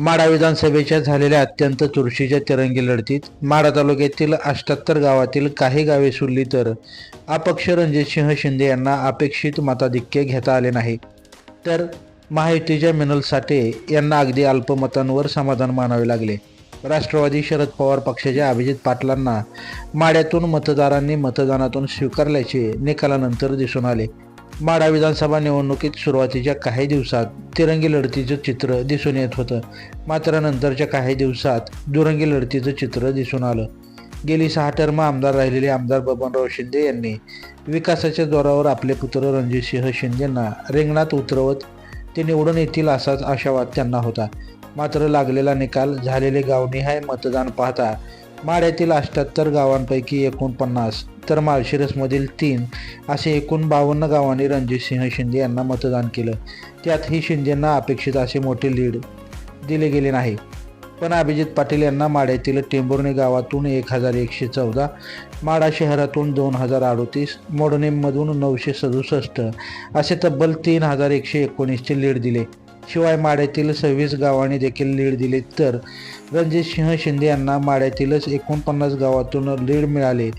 माढा विधानसभेच्या झालेल्या अत्यंत चुरशीच्या तिरंगी लढतीत माढा तालुक्यातील अष्ट्याहत्तर गावातील काही गावे सुरली तर अपक्ष रणजितसिंह शिंदे यांना अपेक्षित मताधिक्य घेता आले नाही. तर महायुतीच्या मिनल साठे यांना अगदी अल्पमतांवर समाधान मानावे लागले. राष्ट्रवादी शरद पवार पक्षाच्या अभिजित पाटलांना माड्यातून मतदारांनी मतदानातून स्वीकारल्याचे निकालानंतर दिसून आले. माडा विधानसभा निवडणुकीत सुरुवातीच्या काही दिवसात तिरंगी लढतीचं चित्र दिसून येत होतं. मात्र नंतरच्या काही दिवसात दुरंगी लढतीचं चित्र दिसून आलं. गेली सहा टर्म आमदार राहिलेले आमदार बबनराव शिंदे यांनी विकासाच्या जोरावर आपले पुत्र रणजितसिंह शिंदेंना रिंगणात उतरवत ते निवडून येतील असाच आशावाद त्यांना होता. मात्र लागलेला निकाल झालेले गावनिहाय मतदान पाहता माड्यातील अष्ट्याहत्तर गावांपैकी एकोणपन्नास तर माळशिरसमधील तीन असे एकूण बावन्न गावांनी रणजितसिंह शिंदे यांना मतदान केलं. त्यातही शिंदेंना अपेक्षित असे मोठे लीड दिले गेले नाही. पण अभिजित पाटील यांना माड्यातील टेंभुर्णी गावातून एक हजार एकशे चौदा माडा शहरातून दोन हजार अडोतीस मोडनेममधून नऊशे सदुसष्ट असे तब्बल तीन हजार एकशे एकोणीसचे लीड दिले. शिवाय माड्यातील सव्वीस गावांनी देखील लीड दिली. तर रणजितसिंह शिंदे यांना माड्यातीलच एकोणपन्नास गावातून लीड मिळाले.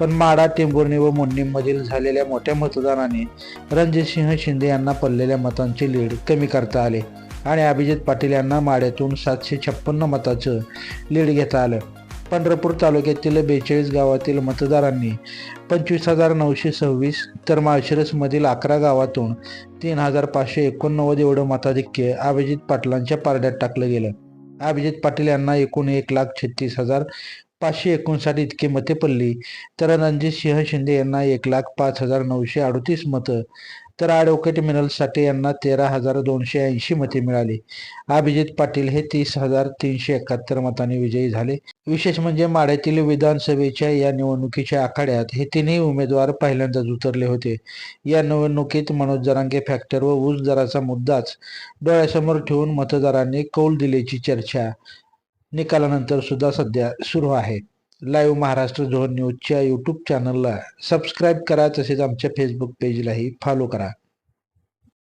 पण माडा टेंभुर्णी व मोडणीमधील झालेल्या मोठ्या मतदानाने रणजितसिंह शिंदे यांना पडलेल्या मतांचे लीड कमी करता आले आणि अभिजित पाटील यांना माड्यातून सातशे छप्पन्न मताचं लीड घेता आलं. पंढरपूर तालुक्यातील बेचाळीस गावातील मतदारांनी पंचवीस हजार नऊशे सव्वीस तर माळशिरसमधील अकरा गावातून तीन हजार पाचशे एकोणनव्वद एवढं मताधिक्य अभिजित पाटलांच्या पारड्यात टाकलं गेलं. अभिजित पाटील यांना एकूण एक लाख छत्तीस हजार पाचशे एकोणसाठ इतके मते पडली. तर रणजित सिंह शिंदे यांना एक लाख पाच हजार नऊशे अडतीस मतं तर ॲडव्होकेट मिनल साठे यांना तेरा हजार दोनशे ऐंशी मते मिळाली. अभिजित पाटील हे तीस हजार तीनशे एकाहत्तर मतांनी विजयी झाले. विशेष म्हणजे माड्यातील विधानसभेच्या या निवडणुकीच्या आखाड्यात हे तिन्ही उमेदवार पहिल्यांदाच उतरले होते. या निवडणुकीत मनोज जरांगे फॅक्टर व ऊस दराचा मुद्दाच डोळ्यासमोर ठेवून मतदारांनी कौल दिल्याची चर्चा निकालानंतर सुद्धा सध्या सुरू आहे. लाईव्ह महाराष्ट्र झोन न्यूजच्या यूट्यूब चॅनलला सबस्क्राईब करा. तसेच आमच्या फेसबुक पेजलाही फॉलो करा.